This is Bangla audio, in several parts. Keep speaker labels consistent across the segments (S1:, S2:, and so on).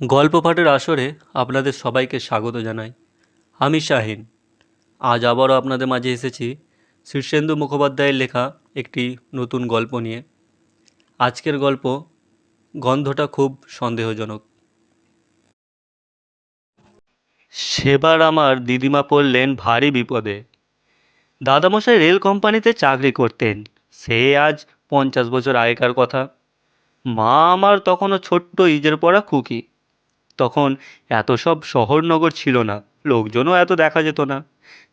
S1: গল্প পাঠের আসরে আপনাদের সবাইকে স্বাগত জানাই। আমি শাহিন। আজ আবারও আপনাদের মাঝে এসেছি শীর্ষেন্দু মুখোপাধ্যায়ের লেখা একটি নতুন গল্প নিয়ে। আজকের গল্প গন্ধটা খুব সন্দেহজনক। সেবার আমার দিদিমা পড়লেন ভারী বিপদে। দাদামশাই রেল কোম্পানিতে চাকরি করতেন। সে আজ পঞ্চাশ বছর আগেকার কথা। মা আমার তখনও ছোট্ট ইজের পড়া খুকি। তখন এত সব শহর নগর ছিল না, লোকজনও এত দেখা যেত না।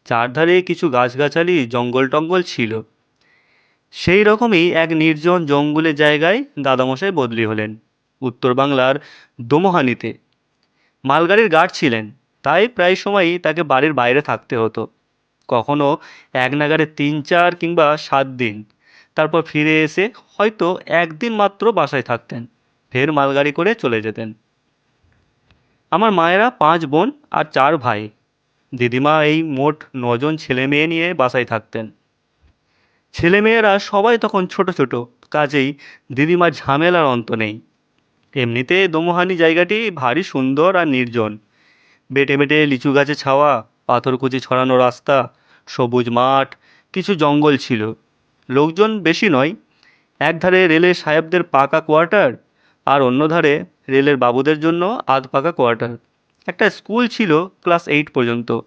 S1: চারধারে কিছু গাছগাছালি, জঙ্গল টঙ্গল ছিল। সেই রকমই এক নির্জন জঙ্গলের জায়গায় দাদামশাই বদলি হলেন, উত্তর বাংলার দোমোহানিতে। মালগাড়ির গার্ড ছিলেন, তাই প্রায় সময়ই তাকে বাড়ির বাইরে থাকতে হতো। কখনো এক নাগারে তিন, চার কিংবা সাত দিন, তারপর ফিরে এসে হয়তো একদিন মাত্র বাসায় থাকতেন, ফের মালগাড়ি করে চলে যেতেন। আমার মায়েরা পাঁচ বোন আর চার ভাই। দিদিমা এই মোট নজন ছেলে মেয়ে নিয়ে বাসায় থাকতেন। ছেলেমেয়েরা সবাই তখন ছোট ছোট, কাজেই দিদিমার ঝামেলার অন্ত নেই। এমনিতে দোমোহানি জায়গাটি ভারী সুন্দর আর নির্জন। বেটে বেটে লিচু গাছে ছাওয়া পাথরকুচি ছড়ানো রাস্তা, সবুজ মাঠ, কিছু জঙ্গল ছিল। লোকজন বেশি নয়, একধারে রেলের সাহেবদের পাকা কোয়ার্টার আর অন্য ধারে রেলের বাবুদের জন্য আধ পাকা কোয়ার্টার। একটা স্কুল ছিল ক্লাস এইট পর্যন্ত।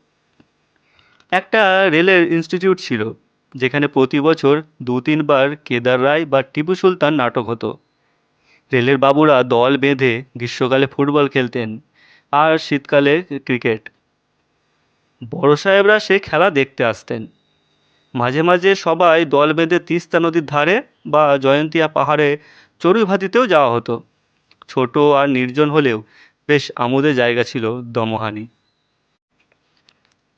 S1: একটা রেলের ইনস্টিটিউট ছিল, যেখানে প্রতি বছর দু তিনবার কেদার রায় বা টিপু সুলতান নাটক হতো। রেলের বাবুরা দল বেঁধে গ্রীষ্মকালে ফুটবল খেলতেন আর শীতকালে ক্রিকেট। বড় সাহেবরা সে খেলা দেখতে আসতেন। মাঝে মাঝে সবাই দল বেঁধে তিস্তা নদীর ধারে বা জয়ন্তিয়া পাহাড়ে চড়ুই ভাতিতেও যাওয়া হতো। ছোট আর নির্জন হলেও বেশ আমোদের জায়গা ছিল দমহানি।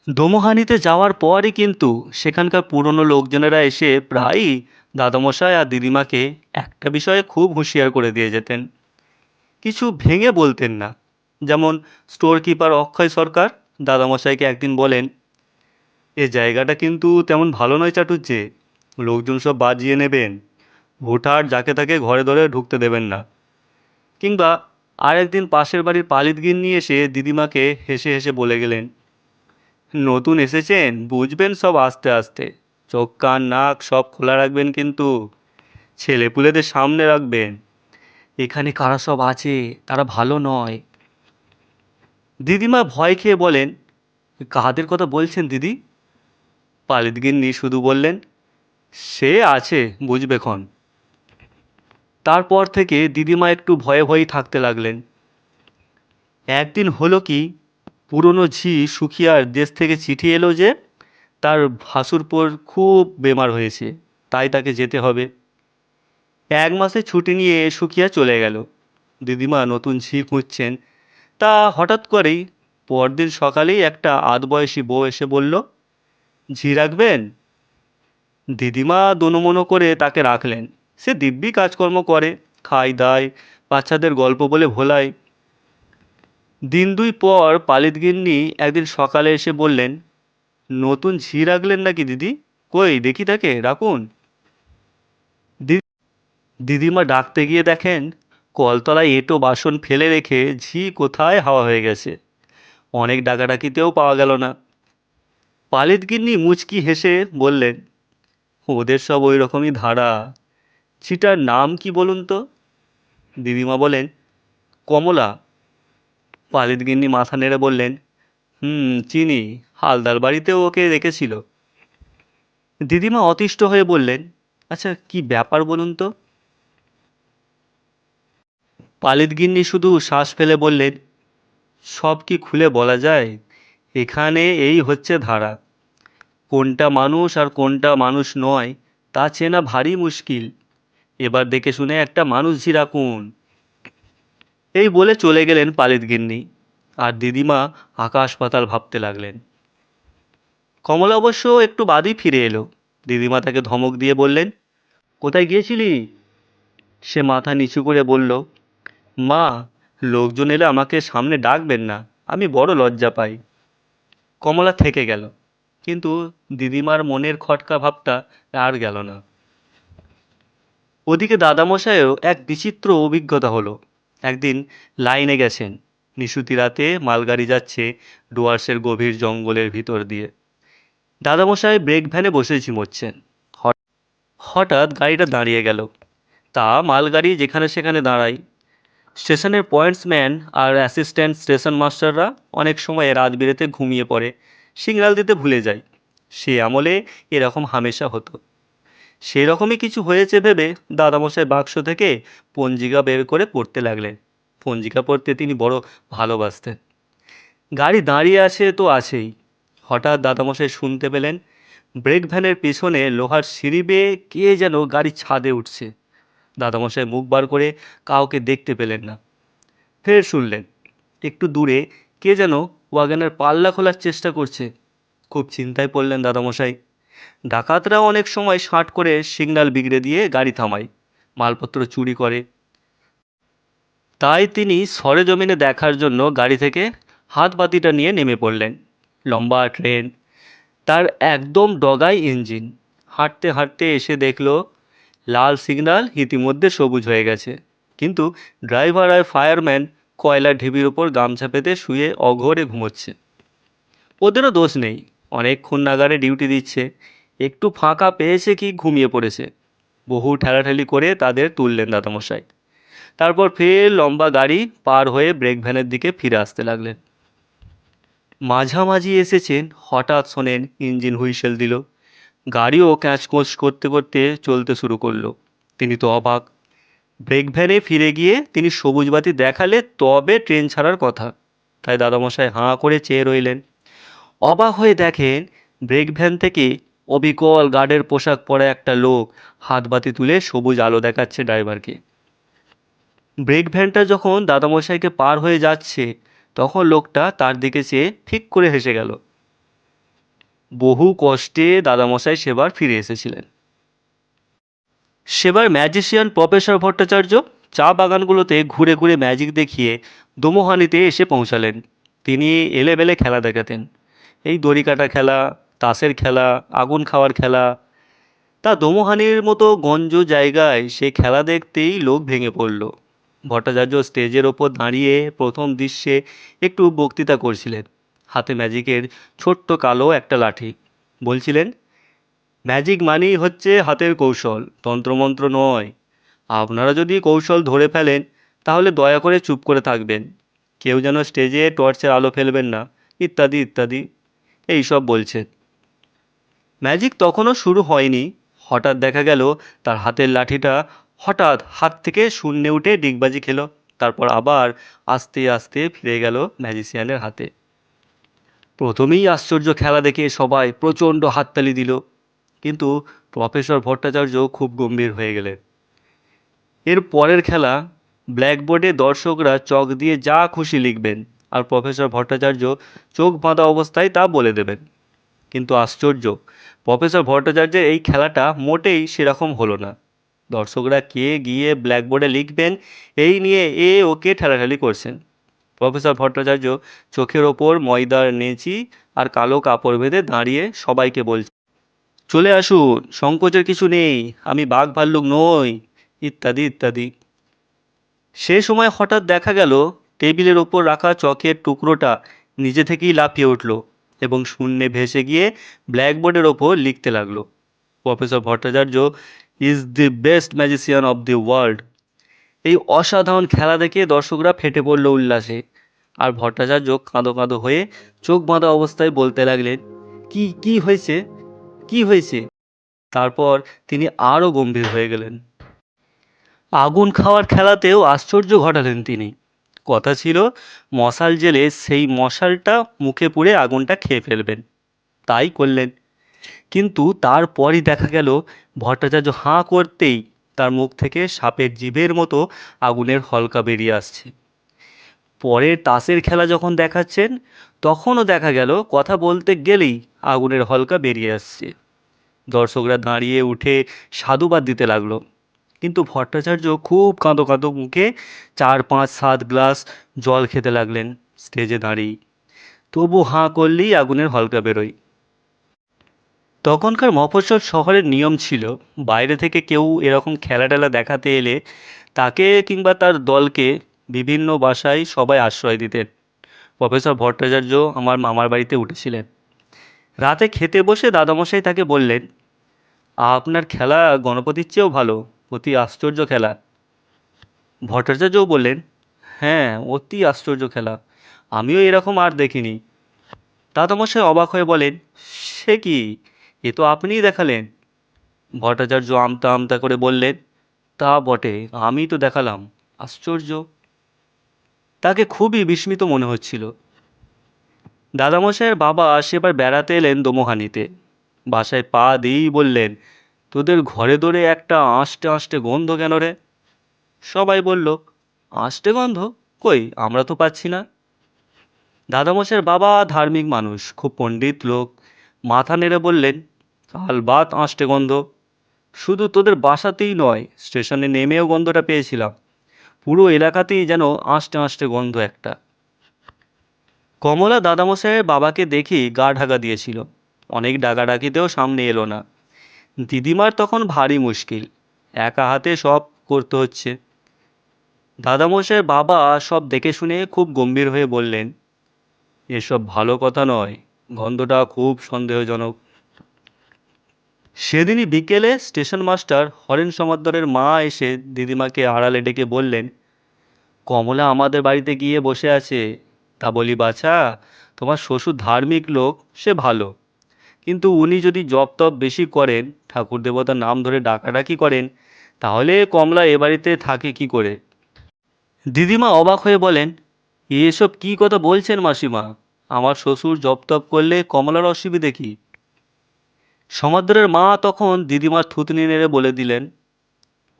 S1: দমহানিতে যাওয়ার পরই কিন্তু সেখানকার পুরনো লোকজনেরা এসে প্রায়ই দাদামশাই আর দিদিমাকে একটা বিষয়ে খুব হুঁশিয়ার করে দিয়ে যেতেন। কিছু ভেঙে বলতেন না। যেমন স্টোর কিপার অক্ষয় সরকার দাদামশাইকে একদিন বলেন, এ জায়গাটা কিন্তু তেমন ভালো নয় চাটুজ্জে লোকজন সব বাজিয়ে নেবেন। ভোটার যাকে তাকে ঘরে ধরে ঢুকতে দেবেন না। কিংবা আরেকদিন পাশের বাড়ির পালিত নিয়ে এসে দিদিমাকে হেসে হেসে বলে গেলেন, নতুন এসেছেন, বুঝবেন সব আস্তে আস্তে। চোখ, কান, নাক সব খোলা রাখবেন কিন্তু ছেলেপুলেদের সামনে রাখবেন। এখানে কারা সব আছে, তারা ভালো নয় দিদিমা ভয় খেয়ে বলেন, কাদের কথা বলছেন দিদি পালিত শুধু বললেন, সে আছে, বুঝবে ক্ষণ তারপর থেকে দিদিমা একটু ভয়ে ভয়েই থাকতে লাগলেন। একদিন হলো কি, পুরনো ঝি সুখিয়ার দেশ থেকে চিঠি এলো যে, তার ভাসুরপোর খুব বেমার হয়েছে, তাই তাকে যেতে হবে। এক মাসে ছুটি নিয়ে সুখিয়া চলে গেল। দিদিমা নতুন ঝি খুঁজছেন। তা হঠাৎ করেই পরদিন সকালেই একটা আধবয়সী বউ এসে বলল, ঝি রাখবেন? দিদিমা দোনোমনো করে তাকে রাখলেন। সে দিব্যি কাজকর্ম করে, খায়, দায়, বাচ্চাদের গল্প বলে ভোলায়। দিন দুই পর পালিত গিন্নি একদিন সকালে এসে বললেন, নতুন ঝি রাখলেন নাকি দিদি? কই, দেখি তাকে, রাখুন। দিদিমা ডাকতে গিয়ে দেখেন, কলতলায় এঁটো বাসন ফেলে রেখে ঝি কোথায় হাওয়া হয়ে গেছে। অনেক ডাকাডাকিতেও পাওয়া গেল না। পালিত গিন্নি মুচকি হেসে বললেন, ওদের সব ওই রকমই ধারা। ঝিটার নাম কি বলুন তো? দিদিমা বলেন, কমলা। পালিত গিন্নি মাথা নেড়ে বললেন, হুম, চিনি, হালদার বাড়িতেও ওকে রেখেছিল। দিদিমা অতিষ্ঠ হয়ে বললেন আচ্ছা কি ব্যাপার বলুন তো? পালিত গিন্নি শুধু শ্বাস ফেলে বললেন, সব কি খুলে বলা যায়? এখানে এই হচ্ছে ধারা। কোনটা মানুষ আর কোনটা মানুষ নয়, তা চেনা ভারী মুশকিল। এবার দেখে শুনে একটা মানুষ ঝি রাখুন এই বলে চলে গেলেন পালিত গিন্নি। আর দিদিমা আকাশ পাতাল ভাবতে লাগলেন। কমলা অবশ্য একটু বাদই ফিরে এলো। দিদিমা তাকে ধমক দিয়ে বললেন, কোথায় গিয়েছিলি? সে মাথা নিচু করে বলল, মা, লোকজন এলে আমাকে সামনে ডাকবেন না, আমি বড় লজ্জা পাই। কমলা থেকে গেল। কিন্তু দিদিমার মনের খটকা ভাবটা আর গেল না। ওদিকে দাদামশাইও এক বিচিত্র অভিজ্ঞতা হলো। একদিন লাইনে গেছেন। নিশুতি রাতে মালগাড়ি যাচ্ছে ডুয়ার্সের গভীর জঙ্গলের ভিতর দিয়ে। দাদামশাই ব্রেক ভ্যানে বসে ঝিমোচ্ছেন হঠাৎ গাড়িটা দাঁড়িয়ে গেল। তা মালগাড়ি যেখানে সেখানে দাঁড়ায়। স্টেশনের পয়েন্টসম্যান আর অ্যাসিস্ট্যান্ট স্টেশন মাস্টাররা অনেক সময় রাত বিরেতে ঘুমিয়ে পড়ে, সিগন্যাল দিতে ভুলে যায়। সে আমলে এরকম হামেশা হতো। সেই রকমই কিছু হয়েছে ভেবে দাদামশাই বাক্স থেকে পঞ্জিকা বের করে পড়তে লাগলেন। পঞ্জিকা পড়তে তিনি বড় ভালোবাসতেন। গাড়ি দাঁড়িয়ে আছে তো আছেই। হঠাৎ দাদামশাই শুনতে পেলেন, ব্রেক ভ্যানের পিছনে লোহার সিঁড়ি বেয়ে কে যেন গাড়ির ছাদে উঠছে। দাদামশাই মুখ বার করে কাউকে দেখতে পেলেন না। ফের শুনলেন, একটু দূরে কে যেন ওয়াগনের পাল্লা খোলার চেষ্টা করছে। খুব চিন্তায় পড়লেন দাদামশাই। ডাকাতরা অনেক সময় শাঁট করে সিগন্যাল বিগড়ে দিয়ে গাড়ি থামায়, মালপত্র চুরি করে। তাই তিনি সরেজমিনে দেখার জন্য গাড়ি থেকে হাত বাতিটা নিয়ে নেমে পড়লেন। লম্বা ট্রেন, তার একদম ডগায় ইঞ্জিন। হাঁটতে হাঁটতে এসে দেখল, লাল সিগন্যাল ইতিমধ্যে সবুজ হয়ে গেছে। কিন্তু ড্রাইভার আর ফায়ারম্যান কয়লার ঢিবির ওপর গামছা পেতে শুয়ে অঘরে ঘুমোচ্ছে। ওদেরও দোষ নেই। অনেকক্ষণ নাগারে ডিউটি দিচ্ছে। একটু ফাঁকা পেয়েছে কি ঘুমিয়ে পড়েছে। বহু ঠেলাঠেলি করে তাদের তুললেন দাদামশাই। তারপর ফের লম্বা গাড়ি পার হয়ে ব্রেক ভ্যানের দিকে ফিরে আসতে লাগলেন। মাঝামাঝি এসেছেন, হঠাৎ শোনেন ইঞ্জিন হুইসেল দিল। গাড়িও ক্যাঁচকোঁচ করতে করতে চলতে শুরু করল। তিনি তো অবাক। ব্রেক ভ্যানে ফিরে গিয়ে তিনি সবুজ বাতি দেখালে তবে ট্রেন ছাড়ার কথা। তাই দাদামশাই হাঁ করে চেয়ে রইলেন। অবাক হয়ে দেখেন ব্রেক ভ্যান থেকে অবিকল গার্ডের পোশাক পরা একটা লোক হাত বাতি তুলে সবুজ আলো দেখাচ্ছে ড্রাইভারকে। ব্রেক ভ্যানটা যখন দাদামশাইকে পার হয়ে যাচ্ছে, তখন লোকটা তার দিকে চেয়ে ঠিক করে হেসে গেল। বহু কষ্টে দাদামশাই সেবার ফিরে এসেছিলেন। সেবার ম্যাজিশিয়ান প্রফেসর ভট্টাচার্য চা বাগানগুলোতে ঘুরে ঘুরে ম্যাজিক দেখিয়ে দোমোহানিতে এসে পৌঁছালেন। তিনি এলেবেলে খেলা দেখাতেন। এই দড়ি কাটা খেলা, তাসের খেলা, আগুন খাওয়ার খেলা, তা দোমোহানির মতো গঞ্জ জায়গায় সে খেলা দেখতেই লোক ভেঙে পড়ল। ভট্টাচার্য স্টেজের ওপর দাঁড়িয়ে প্রথম দৃশ্যে একটু বক্তৃতা করছিলেন। হাতে ম্যাজিকের ছোট্ট কালো একটা লাঠি। বলছিলেন, ম্যাজিক মানেই হচ্ছে হাতের কৌশল, তন্ত্রমন্ত্র নয়। আপনারা যদি কৌশল ধরে ফেলেন, তাহলে দয়া করে চুপ করে থাকবেন। কেউ যেন স্টেজে টর্চের আলো ফেলবেন না। ইত্যাদি ইত্যাদি। এই সব বলছেন ম্যাজিক তখনও শুরু হয়নি। হঠাৎ দেখা গেল, তার হাতের লাঠিটা হঠাৎ হাত থেকে শূন্যে উঠে ডিগবাজি খেলো, তারপর আবার আস্তে আস্তে ফিরে গেল ম্যাজিশিয়ানের হাতে। প্রথমেই আশ্চর্য খেলা দেখে সবাই প্রচণ্ড হাততালি দিল, কিন্তু প্রফেসর ভট্টাচার্য খুব গম্ভীর হয়ে গেলেন। এর পরের খেলা, ব্ল্যাকবোর্ডে দর্শকরা চক দিয়ে যা খুশি লিখবেন। আর প্রফেসর ভট্টাচার্য চোখ বাঁধা অবস্থায় তা বলে দেবেন। কিন্তু আশ্চর্য, প্রফেসর ভট্টাচার্যের এই খেলাটা মোটেই সেরকম হলো না। দর্শকরা কে গিয়ে ব্ল্যাকবোর্ডে লিখবেন, এই নিয়ে এ ওকে ঠেলাঠেলি করছেন। প্রফেসর ভট্টাচার্য চোখের ওপর ময়দার নেচি আর কালো কাপড় বেঁধে দাঁড়িয়ে সবাইকে বলছে চলে আসুন, সংকোচের কিছু নেই, আমি বাঘ ভাল্লুক নই, ইত্যাদি ইত্যাদি। সে সময় হঠাৎ দেখা গেল টেবিলের ওপর রাখা চকের টুকরোটা নিজে থেকেই লাফিয়ে উঠল এবং শূন্যে ভেসে গিয়ে ব্ল্যাকবোর্ডের ওপর লিখতে লাগল, professor Bhattacharya is the best magician of the world এই অসাধারণ খেলা দেখে দর্শকরা ফেটে পড়ল উল্লাসে আর ভট্টাচার্য কাঁদো কাঁদো হয়ে চোখ বাঁধা অবস্থায় বলতে লাগলেন, কি কি হয়েছে? কি হয়েছে? তারপর তিনি আরও গম্ভীর হয়ে গেলেন। আগুন খাওয়ার খেলাতেও আশ্চর্য ঘটালেন তিনি। কথা ছিল, মশাল জেলে সেই মশালটা মুখে পুড়ে আগুনটা খেয়ে ফেলবেন। তাই করলেন। কিন্তু তারপরই দেখা গেল, ভট্টাচার্য হাঁ করতেই তার মুখ থেকে সাপের জিভের মতো আগুনের হলকা বেরিয়ে আসছে। পরের তাসের খেলা যখন দেখাচ্ছেন, তখনও দেখা গেল, কথা বলতে গেলেই আগুনের হলকা বেরিয়ে আসছে। দর্শকরা দাঁড়িয়ে উঠে সাধুবাদ দিতে লাগল। কিন্তু ভট্টাচার্য খুব কাঁদো কাঁদো মুখে চার পাঁচ সাত গ্লাস জল খেতে লাগলেন স্টেজে দাঁড়িয়ে তবু হাঁ করলেই আগুনের হলকা বেরোয়। তখনকার মফস্বল শহরের নিয়ম ছিল, বাইরে থেকে কেউ এরকম খেলা টেলা দেখাতে এলে তাকে কিংবা তার দলকে বিভিন্ন বাসায় সবাই আশ্রয় দিতেন। প্রফেসর ভট্টাচার্য আমার মামার বাড়িতে উঠেছিলেন। রাতে খেতে বসে দাদামশাই তাকে বললেন, আপনার খেলা গণপতির চেয়েও ভালো। অতি আশ্চর্য খেলা। ভট্টাচার্যও বললেন হ্যাঁ অতি আশ্চর্য খেলা। আমিও এরকম আর দেখিনি। দাদামশাই অবাক হয়ে বলেন, সে কি? এ তো আপনিই দেখালেন। ভট্টাচার্য আমতা আমতা করে বললেন, তা বটে আমি তো দেখালাম। আশ্চর্য। তাকে খুবই বিস্মিত মনে হচ্ছিল। দাদামশাইয়ের বাবা সেবার বেড়াতে এলেন দোমোহানিতে। বাসায় পা দিয়েই বললেন তোদের ঘরে দরে একটা আঁশটে আঁশটে গন্ধ কেন রে? সবাই বলল, আঁশটে গন্ধ? কই, আমরা তো পাচ্ছি না। দাদামশাইয়ের বাবা ধার্মিক মানুষ, খুব পণ্ডিত লোক। মাথা নেড়ে বললেন আলবাত আঁশটে গন্ধ। শুধু তোদের বাসাতেই নয়, স্টেশনে নেমেও গন্ধটা পেয়েছিলাম। পুরো এলাকাতেই যেন আঁশটে আঁশটে গন্ধ একটা। কমলা দাদামশাইয়ের বাবাকে দেখি গা ঢাকা দিয়েছিল। অনেক ডাকাডাকিতেও সামনে এলো না। দিদিমার তখন ভারী মুশকিল। একা হাতে সব করতে হচ্ছে। দাদামশাইয়ের বাবা সব দেখে শুনে খুব গম্ভীর হয়ে বললেন, এসব ভালো কথা নয়, গন্ধটা খুব সন্দেহজনক। সেদিনই বিকেলে স্টেশন মাস্টার হরেন সমাদ্দারের মা এসে দিদিমাকে আড়ালে ডেকে বললেন, কমলা আমাদের বাড়িতে গিয়ে বসে আছে। তা বলি, বাছা, তোমার শ্বশুর ধার্মিক লোক, সে ভালো। কিন্তু উনি যদি জপ তপ বেশি করেন, ঠাকুর দেবতার নাম ধরে ডাকাডাকি করেন, তাহলে কমলা এ বাড়িতে থাকে কি করে? দিদিমা অবাক হয়ে বলেন, এসব কি কথা বলছেন মাসিমা? আমার শ্বশুর জপ তপ করলে কমলার অসুবিধে কি? সমাদ্রের মা তখন দিদিমার থুতনি নেড়ে বলে দিলেন,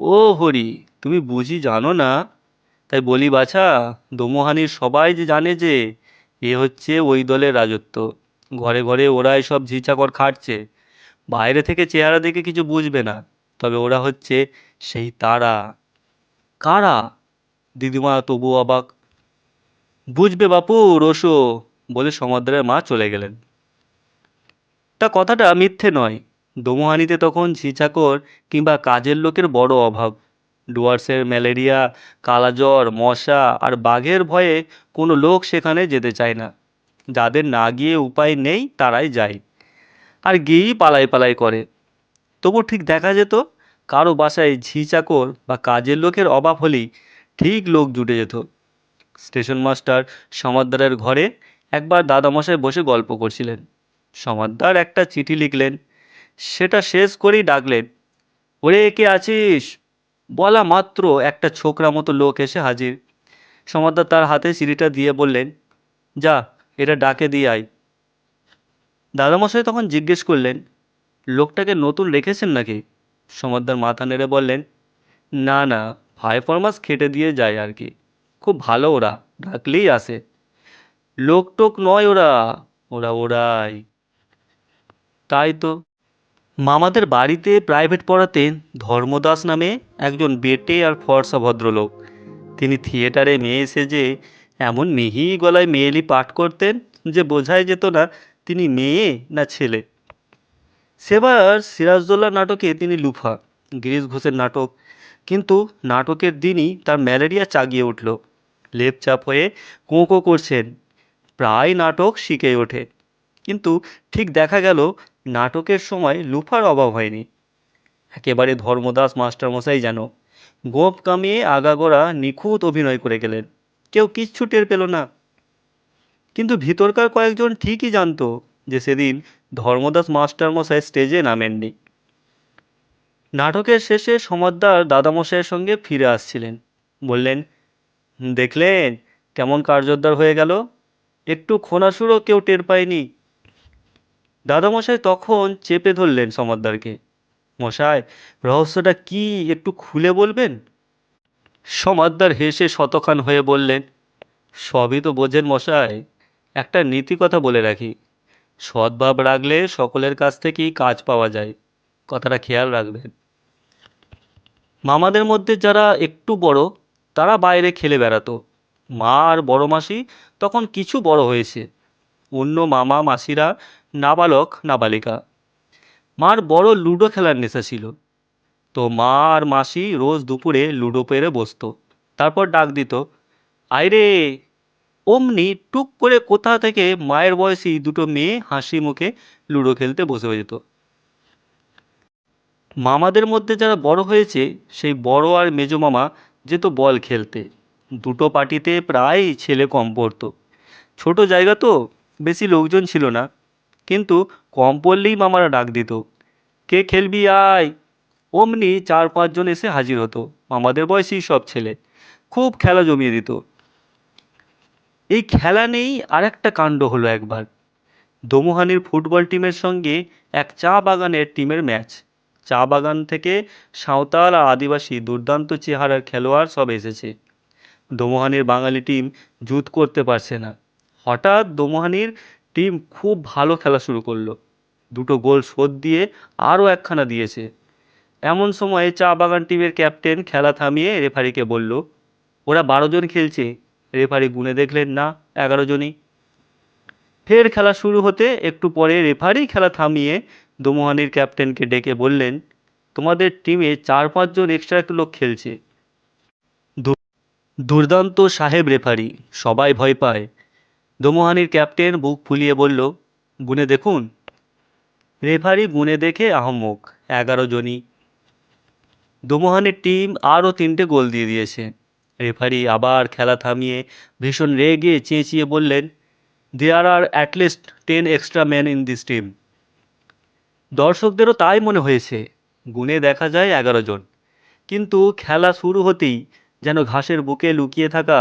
S1: ও হরি, তুমি বুঝি জানো না? তাই বলি বাছা, দোমোহানির সবাই যে জানে যে এ হচ্ছে ওই দলের রাজত্ব। ঘরে ঘরে ওরা এসব ঝিচাকর খাটছে। বাইরে থেকে চেহারা দেখে কিছু বুঝবে না, তবে ওরা হচ্ছে সেই তারা। কারা? দিদিমা তবু অবাক। বুঝবে বাপু, রসো, বলে সমাদ্রের মা চলে গেলেন। তা কথাটা মিথ্যে নয়। দোমোহানিতে তখন ঝিচাকর কিংবা কাজের লোকের বড় অভাব। ডুয়ার্সের ম্যালেরিয়া, কালাজ্বর, মশা আর বাঘের ভয়ে কোনো লোক সেখানে যেতে চায় না। যাদের না গিয়ে উপায় নেই, তারাই যায়। আর গিয়েই পালাই পালাই করে। তবু ঠিক দেখা যেত, কারও বাসায় ঝি চাকর বা কাজের লোকের অভাব হলেই ঠিক লোক জুটে যেত। স্টেশন মাস্টার সমাদ্দারের ঘরে একবার দাদামশাই বসে গল্প করছিলেন। সমাদ্দার একটা চিঠি লিখলেন। সেটা শেষ করেই ডাকলেন, ওরে, কে আছিস? বলা মাত্র একটা ছোকরা মতো লোক এসে হাজির। সমাদ্দার তার হাতে চিঠিটা দিয়ে বললেন, যা এটা ডাকে দিয়ে আয়। দাদামশাই তখন জিজ্ঞেস করলেন, লোকটাকে নতুন রেখেছেন নাকি? সমাদ্দার মাথা নেড়ে বললেন, না না ভাই ফরমাস খেটে দিয়ে যায় আর কি। খুব ভালো ওরা, ডাকলেই আসে। লোক টোক নয় ওরা ওরা ওরাই। তাই তো। মামাদের বাড়িতে প্রাইভেট পড়াতেন ধর্মদাস নামে একজন বেটে আর ফর্সা ভদ্রলোক। তিনি থিয়েটারে মেয়ে সেজে এমন মিহি গলায় মেয়েলি পাঠ করতেন যে বোঝাই যেত না তিনি মেয়ে না ছেলে। সেবার সিরাজদৌল্লা নাটকে তিনি লুফা, গিরিশ ঘোষের নাটক। কিন্তু নাটকের দিনই তার ম্যালেরিয়া চাগিয়ে উঠল। লেপচাপ হয়ে কোঁ কোঁ করছেন। প্রায় নাটক শিখে ওঠে। কিন্তু ঠিক দেখা গেল নাটকের সময় লুফার অভাব হয়নি। একেবারে ধর্মদাস মাস্টারমশাই যেন গোপ কামিয়ে আগাগোড়া নিখুঁত অভিনয় করে গেলেন। কেউ কিচ্ছু টের পেল না। কিন্তু ভিতরকার কয়েকজন ঠিকই জানতো যে সেদিন ধর্মদাস মাস্টারমশাই স্টেজে নামেননি। নাটকের শেষে সমাদ্দার দাদামশাইয়ের সঙ্গে ফিরে আসছিলেন। বললেন, দেখলেন কেমন কার্যোদ্ধার হয়ে গেল? একটু খোনাসুরও কেউ টের পায়নি। দাদামশাই তখন চেপে ধরলেন সমাদ্দারকে, মশাই, রহস্যটা কি একটু খুলে বলবেন? সমাদ্দার হেসে শতখান হয়ে বললেন, সবই তো বোঝেন মশাই, একটা নীতি কথা বলে রাখি। সদ্ভাব রাখলে সকলের কাছ থেকেই কাজ পাওয়া যায়, কথাটা খেয়াল রাখবেন। মামাদের মধ্যে যারা একটু বড়, তারা বাইরে খেলে বেড়াতো। মা আর বড় মাসি তখন কিছু বড় হয়েছে। অন্য মামা, মাসিরা নাবালক, নাবালিকা। মার বড় লুডো খেলার নেশা ছিল। তো মা আর মাসি রোজ দুপুরে লুডো পেরে বসতো। তারপর ডাক দিত আয়রে অমনি টুক করে কোথা থেকে মায়ের বয়সী দুটো মেয়ে হাসি মুখে লুডো খেলতে বসে যেত মামাদের মধ্যে যারা বড় হয়েছে, সেই বড় আর মেজো মামা যেত বল খেলতে। দুটো পার্টিতে প্রায় ছেলে কম পড়তো। ছোট জায়গা তো, বেশি লোকজন ছিল না। কিন্তু কম পড়লেই মামারা ডাক দিত, কে খেলবি আয়? অমনি চার পাঁচজন এসে হাজির হতো। মামাদের বয়সী সব ছেলে। খুব খেলা জমিয়ে দিত। এই খেলা নেই আর একটা কাণ্ড হলো একবার। দমুহানির ফুটবল টিমের সঙ্গে এক চা বাগানের টিমের ম্যাচ। চা বাগান থেকে সাঁওতাল আর আদিবাসী দুর্দান্ত চেহারার খেলোয়াড় সব এসেছে। দমুহানির বাঙালি টিম জুত করতে পারছে না। হঠাৎ দমুহানির টিম খুব ভালো খেলা শুরু করল। দুটো গোল শোধ দিয়ে আরও একখানা দিয়েছে। এমন সময় চা বাগান টিমের ক্যাপ্টেন খেলা থামিয়ে রেফারিকে বলল, ওরা বারো জন খেলছে। রেফারি গুনে দেখলেন না, এগারো জনই। ফের খেলা শুরু হতে একটু পরে রেফারি খেলা থামিয়ে দমুহানির ক্যাপ্টেনকে ডেকে বললেন, তোমাদের টিমে চার পাঁচজন এক্সট্রা লোক খেলছে। দুর্দান্ত সাহেব রেফারি, সবাই ভয় পায়। দমুহানির ক্যাপ্টেন বুক ফুলিয়ে বলল, গুনে দেখুন। রেফারি গুনে দেখে আহম্মক, এগারো জনই। দমুহানির টিম আরও তিনটে গোল দিয়ে দিয়েছে। রেফারি আবার খেলা থামিয়ে ভীষণ রেগে চেঁচিয়ে বললেন there are at least ten extra man in this team দর্শকদেরও তাই মনে হয়েছে গুনে দেখা যায় এগারো জন। কিন্তু খেলা শুরু হতেই যেন ঘাসের বুকে লুকিয়ে থাকা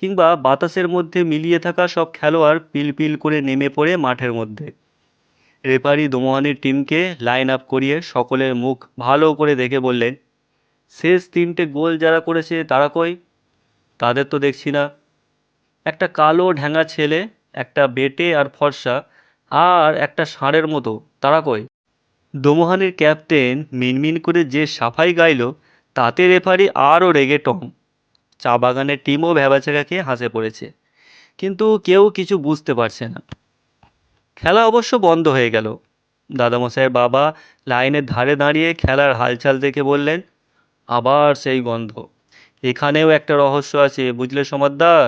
S1: কিংবা বাতাসের মধ্যে মিলিয়ে থাকা সব খেলোয়াড় পিলপিল করে নেমে পড়ে মাঠের মধ্যে। রেফারি দোমোহানির টিমকে লাইন আপ করিয়ে সকলের মুখ ভালো করে দেখে বললেন শেষ তিনটে গোল যারা করেছে, তারা কই? তাদের তো দেখছি না। একটা কালো ঢ্যাঙা ছেলে, একটা বেটে আর ফর্সা, আর একটা ষাঁড়ের মতো, তারা কই? দোমোহানির ক্যাপ্টেন মিনমিন করে যে সাফাই গাইল, তাতে রেফারি আরও রেগে টম। চা বাগানের টিমও ভ্যাবাচাকা খেয়ে হাসে পড়েছে। কিন্তু কেউ কিছু বুঝতে পারছে না। খেলা অবশ্য বন্ধ হয়ে গেল। দাদামশাইয়ের বাবা লাইনের ধারে দাঁড়িয়ে খেলার হালচাল দেখে বললেন আবার সেই গন্ধ। এখানেও একটা রহস্য আছে, বুঝলে সমাদ্দার?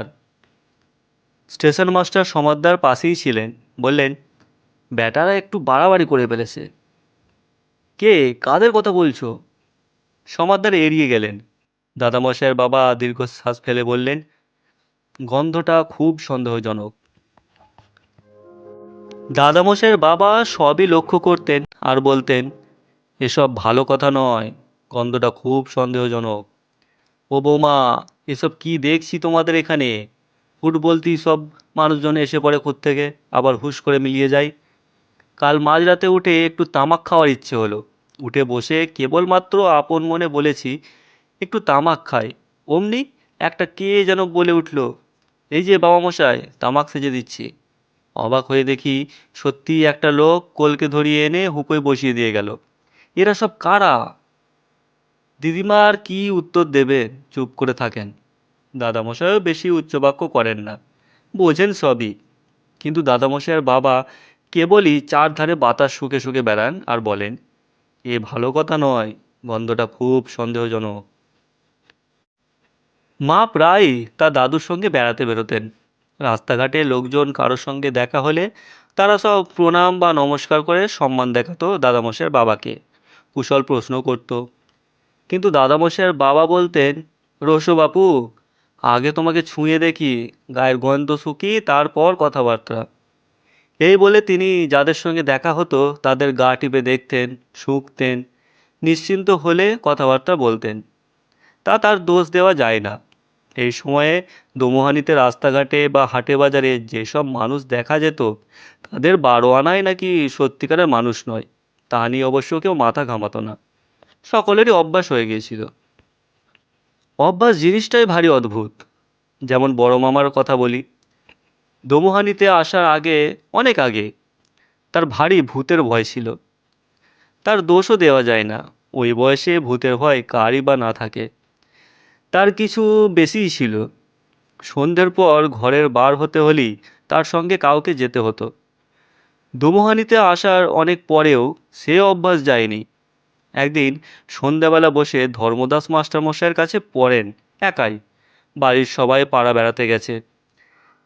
S1: স্টেশন মাস্টার সমাদ্দার পাশেই ছিলেন। বললেন, ব্যাটারা একটু বাড়াবাড়ি করে ফেলেছে। কে? কাদের কথা বলছো? সমাদ্দার এড়িয়ে গেলেন। দাদামশাইয়ের বাবা দীর্ঘশ্বাস ফেলে বললেন, গন্ধটা খুব সন্দেহজনক। দাদামশাইয়ের বাবা সবই লক্ষ্য করতেন আর বলতেন, এসব ভালো কথা নয়। গন্ধটা খুব সন্দেহজনক। ও বৌমা, এসব কি দেখছি তোমাদের এখানে? ফুটবলতেই সব মানুষজন এসে পড়ে থেকে? আবার হুশ করে মিলিয়ে যায়। কাল মাঝরাতে উঠে একটু তামাক খাওয়ার ইচ্ছে হলো। উঠে বসে কেবলমাত্র আপন মনে বলেছি, একটু তামাক খাই। অমনি একটা কে যেন বলে উঠল, এই যে বাবা মশাই, তামাক সেজে দিচ্ছি। অবাক হয়ে দেখি সত্যিই একটা লোক কোলকে ধরিয়ে এনে হুপোয় বসিয়ে দিয়ে গেল। এরা সব কারা? দিদিমা আর কি উত্তর দেবে চুপ করে থাকেন। দাদামশাইও বেশি উচ্চবাক্য করেন না। বোঝেন সবই। কিন্তু দাদামশাইয়ের বাবা কেবলই চারধারে বাতাস শুকে শুকে বেড়ান আর বলেন, এ ভালো কথা নয়, গন্ধটা খুব সন্দেহজনক। মা প্রায়ই তার দাদুর সঙ্গে বেড়াতে বেরোতেন। রাস্তাঘাটে লোকজন কারোর সঙ্গে দেখা হলে তারা সব প্রণাম বা নমস্কার করে সম্মান দেখাতো দাদামশাইয়ের বাবাকে। কুশল প্রশ্ন করত কিন্তু দাদামশাইয়ের বাবা বলতেন, রসো বাপু, আগে তোমাকে ছুঁয়ে দেখি, গায়ের গন্ধ শুকি তারপর কথাবার্তা। এই বলে তিনি যাদের সঙ্গে দেখা হতো, তাদের গা টিপে দেখতেন, শুঁকতেন, নিশ্চিন্ত হলে কথাবার্তা বলতেন। তা তার দোষ দেওয়া যায় না। এই সময়ে দোমোহানিতে রাস্তাঘাটে বা হাটে বাজারে যেসব মানুষ দেখা যেত, তাদের বারো আনাই নাকি সত্যিকারের মানুষ নয়। তা নিয়ে অবশ্য কেউ মাথা ঘামাতো না। সকলেরই অভ্যাস হয়ে গিয়েছিল। অভ্যাস জিনিসটাই ভারী অদ্ভুত। যেমন বড় মামার কথা বলি, দোমোহানিতে আসার আগে, অনেক আগে, তার ভারী ভূতের ভয় ছিল। তার দোষও দেওয়া যায় না, ওই বয়সে ভূতের ভয় কারই বা না থাকে। তার কিছু বেশিই ছিল। সন্ধ্যের পর ঘরের বার হতে হলেই তার সঙ্গে কাউকে যেতে হতো। দোমোহানিতে আসার অনেক পরেও সে অভ্যাস যায়নি। একদিন সন্ধ্যাবেলা বসে ধর্মদাস মাস্টারমশাইয়ের কাছে পড়েন, একাই। বাড়ির সবাই পাড়া বেড়াতে গেছে।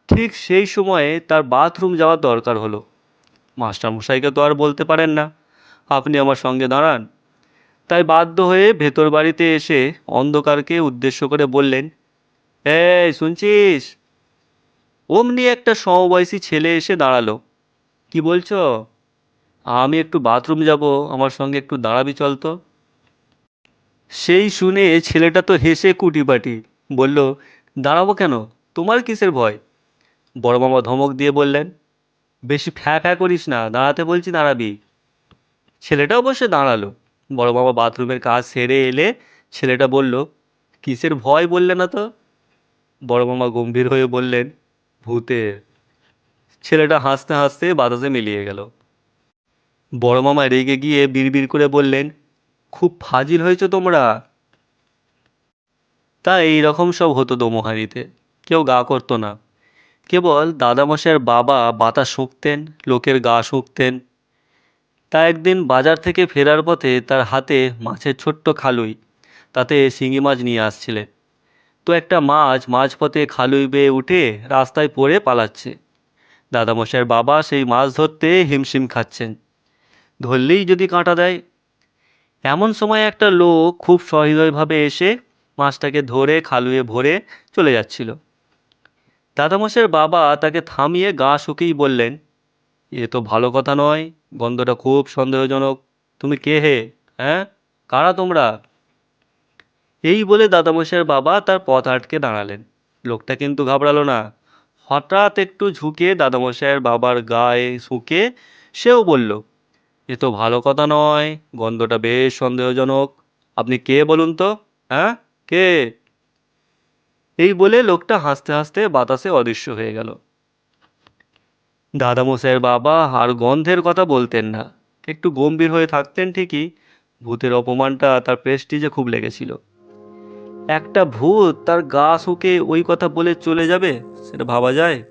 S1: ঠিক সেই সময়ে তার বাথরুম যাওয়ার দরকার হলো। মাস্টারমশাইকে তো আর বলতে পারেন না, আপনি আমার সঙ্গে দাঁড়ান। তাই বাধ্য হয়ে ভেতর বাড়িতে এসে অন্ধকারকে উদ্দেশ্য করে বললেন, এই, শুনছিস? অমনি একটা সমবয়সী ছেলে এসে দাঁড়াল। কি বলছো? আমি একটু বাথরুম যাব, আমার সঙ্গে একটু দাঁড়াবি চল তো। সেই শুনে ছেলেটা তো হেসে কুটিপাটি, বলল, দাঁড়াবো কেন? তোমার কিসের ভয়? বড় মামা ধমক দিয়ে বললেন, বেশি ফ্যা ফ্যা করিস না, দাঁড়াতে বলছি দাঁড়াবি। ছেলেটা অবশ্য দাঁড়াল। বড় মামা বাথরুমের কাজ সেরে এলে ছেলেটা বলল, কিসের ভয় বললে না তো? বড় মামা গম্ভীর হয়ে বললেন, ভূতের। ছেলেটা হাসতে হাসতে বাতাসে মিলিয়ে গেল। বড় মামা রেগে গিয়ে বিড়বিড় করে বললেন, খুব ফাজিল হয়েছ তোমরা। তা এই রকম সব হতো দোমোহারিতে, কেউ গা করতো না। কেবল দাদামশাইয়ের বাবা বাতা শুঁকতেন, লোকের গা শুঁকতেন। তা একদিন বাজার থেকে ফেরার পথে তার হাতে মাছের ছোট্ট খালুই, তাতে শিঙি মাছ নিয়ে আসছিলেন। তো একটা মাছ মাঝপথে খালুই বেয়ে উঠে রাস্তায় পড়ে পালাচ্ছে। দাদামশাইয়ের বাবা সেই মাছ ধরতে হিমশিম খাচ্ছেন। ধরলেই যদি কাঁটা দেয়। এমন সময় একটা লোক খুব সহৃদয়ভাবে এসে মাছটাকে ধরে খালুয়ে ভরে চলে যাচ্ছিল। দাদামশাইয়ের বাবা তাকে থামিয়ে গা শুকিয়ে বললেন, এ তো ভালো কথা নয়, গন্ধটা খুব সন্দেহজনক। তুমি কে হে? হ্যাঁ? কারা তোমরা? এই বলে দাদামশাইয়ের বাবা তার পথ আটকে দাঁড়ালেন। লোকটা কিন্তু ঘাবড়ালো না। হঠাৎ একটু ঝুঁকে দাদামশাইয়ের বাবার গায়ে শুকে সেও বলল এ তো ভালো কথা নয়, গন্ধটা বেশ সন্দেহজনক। আপনি কে বলুন তো? হ্যাঁ? কে? এই বলে লোকটা হাসতে হাসতে বাতাসে অদৃশ্য হয়ে গেল। দাদামশাইয়ের বাবা আর গন্ধের কথা বলতেন না। একটু গম্ভীর হয়ে থাকতেন ঠিকই, ভূতের অপমানটা তার প্রেস্টিজে খুব লেগেছিল। একটা ভূত তার গা শুকে ওই কথা বলে চলে যাবে, সেটা ভাবা যায়?